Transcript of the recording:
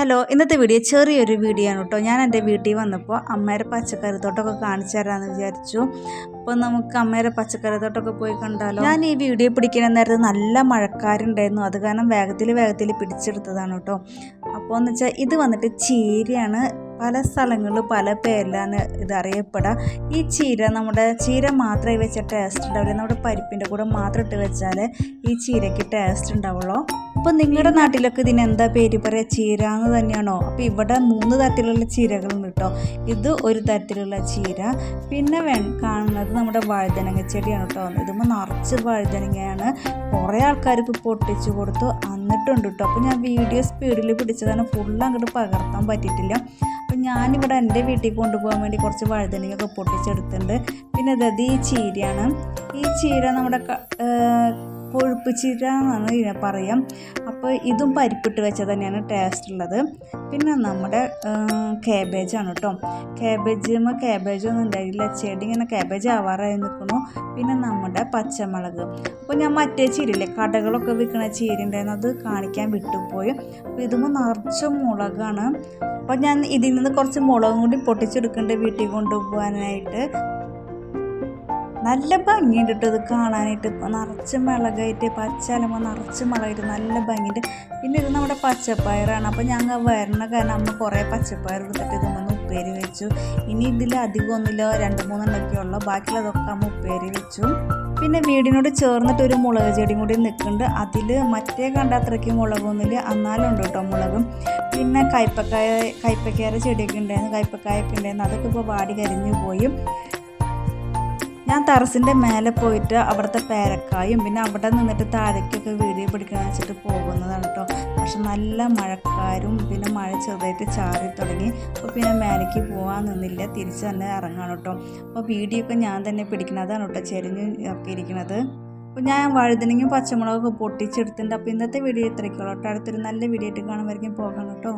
Hello ഇന്നത്തെ video ചെറിയൊരു video ആണ് കേട്ടോ. ഞാൻ എന്റെ വീട്ടിൽ വന്നപ്പോൾ അമ്മയുടെ പച്ചക്കറി തോട്ടമൊക്കെ കാണിച്ചു തരാമെന്ന് വിചാരിച്ചു. അപ്പോൾ നമുക്ക് അമ്മയുടെ പച്ചക്കറി തോട്ടമൊക്കെ പോയി കണ്ടാലോ? ഞാൻ ഈ വീഡിയോ പിടിക്കുന്ന നേരത്ത് നല്ല മഴക്കാരുണ്ടായിരുന്നു. അത് കാരണം വേഗത്തിൽ വേഗത്തിൽ പിടിച്ചെടുത്തതാണ് കേട്ടോ. അപ്പോൾ എന്ന് വെച്ചാൽ ഇത് വന്നിട്ട് ചീരയാണ്. പല സ്ഥലങ്ങളിലും പല പേരിലാണ് ഇത് അറിയപ്പെടുക ഈ ചീര നമ്മുടെ ചീര മാത്രമേ വെച്ച ടേസ്റ്റ് ഉണ്ടാവില്ല നമ്മുടെ പരിപ്പിന്റെ കൂടെ മാത്രം ഇട്ട് വെച്ചാൽ ഈ ചീരയ്ക്ക് ടേസ്റ്റ് ഉണ്ടാവുള്ളൂ. അപ്പോൾ നിങ്ങളുടെ നാട്ടിലൊക്കെ ഇതിന് എന്താ പേര് പറയുക ചീര എന്ന് തന്നെയാണോ? അപ്പോൾ ഇവിടെ മൂന്ന് തരത്തിലുള്ള ചീരകളുണ്ട് കേട്ടോ. ഇത് ഒരു തരത്തിലുള്ള ചീര. പിന്നെ വേ കാണുന്നത് നമ്മുടെ വഴുതനങ്ങ ചെടിയാണ് കേട്ടോ. ഇതുമ്പോൾ നിറച്ച് വഴുതനങ്ങയാണ്. കുറേ ആൾക്കാർക്ക് പൊട്ടിച്ചു കൊടുത്തു. എന്നിട്ടുണ്ട് കേട്ടോ. അപ്പോൾ ഞാൻ വീഡിയോ സ്പീഡിൽ പിടിച്ചതാണ്. ഫുൾ അങ്ങോട്ട് പകർത്താൻ പറ്റിയിട്ടില്ല. അപ്പം ഞാനിവിടെ എന്റെ വീട്ടിൽ കൊണ്ടുപോകാൻ വേണ്ടി കുറച്ച് വഴുതനങ്ങയൊക്കെ പൊട്ടിച്ചെടുത്തിട്ടുണ്ട്. പിന്നെ ഇതത് ഈ ചീരയാണ്. ഈ ചീര നമ്മുടെ കൊഴുപ്പ് ചീര എന്നാണ് ഇതിനെ പറയാം. അപ്പോൾ ഇതും പരിപ്പിട്ട് വെച്ചാൽ തന്നെയാണ് ടേസ്റ്റ് ഉള്ളത്. പിന്നെ നമ്മുടെ കാബേജാണ് കേട്ടോ കാബേജുമ്പോൾ കാബേജൊന്നും ഉണ്ടായില്ല ചെടി ഇങ്ങനെ കാബേജ് ആവാറായി നിൽക്കുന്നു പിന്നെ നമ്മുടെ പച്ചമുളക്. അപ്പോൾ ഞാൻ മറ്റേ ചീരയില്ലേ കടകളൊക്കെ വിൽക്കുന്ന ചീര ഉണ്ടായിരുന്നു അത് കാണിക്കാൻ വിട്ടുപോയി. അപ്പോൾ ഇതുമ്പോൾ നിറച്ച് മുളകാണ്. അപ്പോൾ ഞാൻ ഇതിൽ നിന്ന് കുറച്ച് മുളകും കൂടി പൊട്ടിച്ചെടുക്കുന്നുണ്ട് വീട്ടിൽ കൊണ്ടുപോകാനായിട്ട്. നല്ല ഭംഗിയുണ്ട് കേട്ടോ ഇത് കാണാനായിട്ട്. നിറച്ച് മുളകായിട്ട് പച്ചലമ്പോൾ നിറച്ച് മുളകായിട്ട് നല്ല ഭംഗിയുണ്ട്. പിന്നെ ഇത് നമ്മുടെ പച്ചപ്പയറാണ്. അപ്പോൾ ഞങ്ങൾ വരണ കാരണം അമ്മ കുറേ പച്ചപ്പയർ എടുത്തിട്ട് ഇതൊന്ന് ഉപ്പേരി വെച്ചു. ഇനി ഇതിൽ അധികമൊന്നുമില്ല രണ്ട് മൂന്നെണ്ണമൊക്കെ ഉള്ളു ബാക്കിയുള്ളതൊക്കെ അമ്മ ഉപ്പേരി വെച്ചു. പിന്നെ വീടിനോട് ചേർന്നിട്ട് ഒരു മുളക് ചെടിയും കൂടി നിൽക്കുന്നുണ്ട്. അതിൽ മറ്റേ കണ്ട അത്രയ്ക്ക് മുളകൊന്നുമില്ല. എന്നാലും ഉണ്ട് കേട്ടോ മുളകും. പിന്നെ കയ്പക്കായ കയ്പ്പക്കയുടെ ചെടിയൊക്കെ ഉണ്ടായിരുന്നു. കയ്പക്കായൊക്കെ ഉണ്ടായിരുന്നു. അതൊക്കെ ഇപ്പോൾ വാടി കരിഞ്ഞു പോയി. ഞാൻ ടെറസിന്റെ മേലെ പോയിട്ട് അവിടുത്തെ പേരക്കായും പിന്നെ അവിടെ നിന്നിട്ട് താഴേക്കൊക്കെ വീഡിയോ പിടിക്കാൻ വെച്ചിട്ട് പോകുന്നതാണ് കേട്ടോ പക്ഷെ നല്ല മഴക്കാരും പിന്നെ മഴ ചെറുതായിട്ട് ചാറി തുടങ്ങി. അപ്പോൾ പിന്നെ മേലേക്ക് പോകാൻ നിന്നില്ല. തിരിച്ച് തന്നെ ഇറങ്ങാണ് കേട്ടോ അപ്പോൾ വീഡിയോ ഒക്കെ ഞാൻ തന്നെ പിടിക്കുന്നതാണ് കേട്ടോ ചെരിഞ്ഞ് ഒക്കെ ഇരിക്കുന്നത്. അപ്പോൾ ഞാൻ വഴുതനങ്ങയും പച്ചമുളകൊക്കെ പൊട്ടിച്ചെടുത്തിട്ടുണ്ട്. അപ്പോൾ ഇന്നത്തെ വീഡിയോ ഇത്രയ്ക്കുള്ളൂ കേട്ടോ അടുത്തൊരു നല്ല വീഡിയോ ആയിട്ട് കാണുമായിരിക്കും. പോകണം കേട്ടോ